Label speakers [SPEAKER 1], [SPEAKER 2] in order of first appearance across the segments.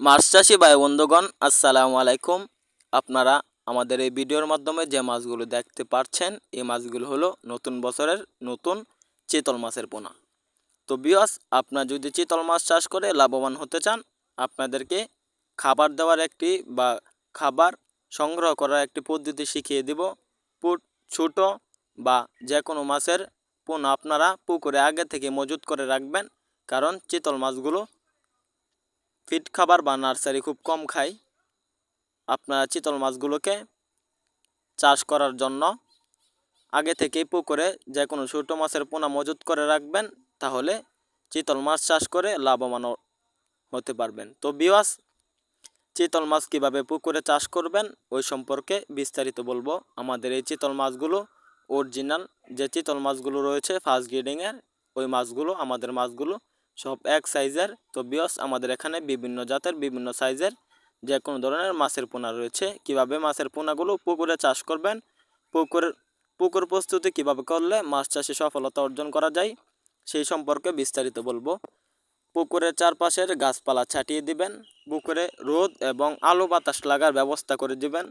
[SPEAKER 1] মাছ চাষি ভাই, বন্ধুগণ, আসসালামু আলাইকুম। আপনারা আমাদের এই ভিডিওর মাধ্যমে যে মাছগুলো দেখতে পাচ্ছেন এই মাছগুলো হলো নতুন বছরের নতুন চিতল মাছের পোনা। তো বিয়স আপনার যদি চিতল মাছ চাষ করে লাভবান হতে চান, আপনাদেরকে খাবার দেওয়ার একটি বা খাবার সংগ্রহ করার একটি পদ্ধতি শিখিয়ে দিব। পুট, ছোট বা যে কোনো মাছের পোনা আপনারা পুকুরে আগে থেকে মজুত করে রাখবেন, কারণ চিতল মাছগুলো ফিড খাবার বা নার্সারি খুব কম খায় আপনারা চিতল মাছগুলোকে চাষ করার জন্য আগে থেকেই পুকুরে যে কোনো ছোটো মাছের পোনা মজুত করে রাখবেন, তাহলে চিতল মাছ চাষ করে লাভবান হতে পারবেন। তো বিওয়াস চিতল মাছ কীভাবে পুকুরে চাষ করবেন, ওই সম্পর্কে বিস্তারিত বলব। আমাদের এই চিতল মাছগুলো অরিজিনাল যে চিতল মাছগুলো রয়েছে ফার্স্ট গ্রেডিংয়ের ওই মাছগুলো, আমাদের মাছগুলো সব এক সাইজের তো বিয়স আমাদের এখানে বিভিন্ন জাতের, বিভিন্ন সাইজের যে কোনো ধরনের মাছের পোনা রয়েছে। কীভাবে মাছের পোনাগুলো পুকুরে চাষ করবেন পুকুর পুকুর প্রস্তুতি কীভাবে করলে মাছ চাষে সফলতা অর্জন করা যায়, সেই সম্পর্কে বিস্তারিত বলব। পুকুরের চারপাশের গাছপালা ছাটিয়ে দিবেন, পুকুরে রোদ এবং আলো বাতাস লাগার ব্যবস্থা করে দিবেন,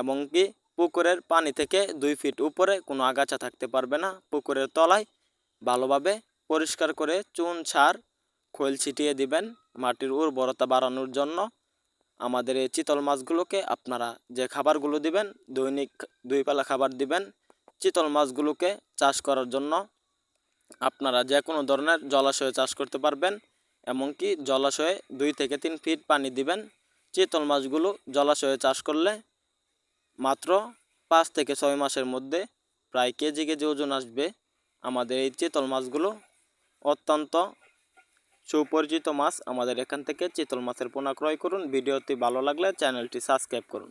[SPEAKER 1] এবং কি পুকুরের পানি থেকে দুই ফিট উপরে কোনো আগাছা থাকতে পারবে না। পুকুরের তলায় ভালোভাবে পরিষ্কার করে চুন সার খোল ছিটিয়ে দিবেন মাটির উর্বরতা বাড়ানোর জন্য। আমাদের এই চিতল মাছগুলোকে আপনারা যে খাবারগুলো দিবেন, দৈনিক দুই পালা খাবার দিবেন, চিতল মাছগুলোকে চাষ করার জন্য আপনারা যে কোনো ধরনের জলাশয়ে চাষ করতে পারবেন, এমনকি জলাশয়ে দুই থেকে তিন ফিট পানি দিবেন। চিতল মাছগুলো জলাশয়ে চাষ করলে মাত্র পাঁচ থেকে ছয় মাসের মধ্যে প্রায় কেজি কেজি ওজন আসবে। আমাদের এই চিতল মাছগুলো অত্যন্ত সুপরিচিত মাছ। আমাদের এখান থেকে চিতল মাছের পোনা ক্রয় করুন। ভিডিওটি ভালো লাগলে চ্যানেলটি সাবস্ক্রাইব করুন।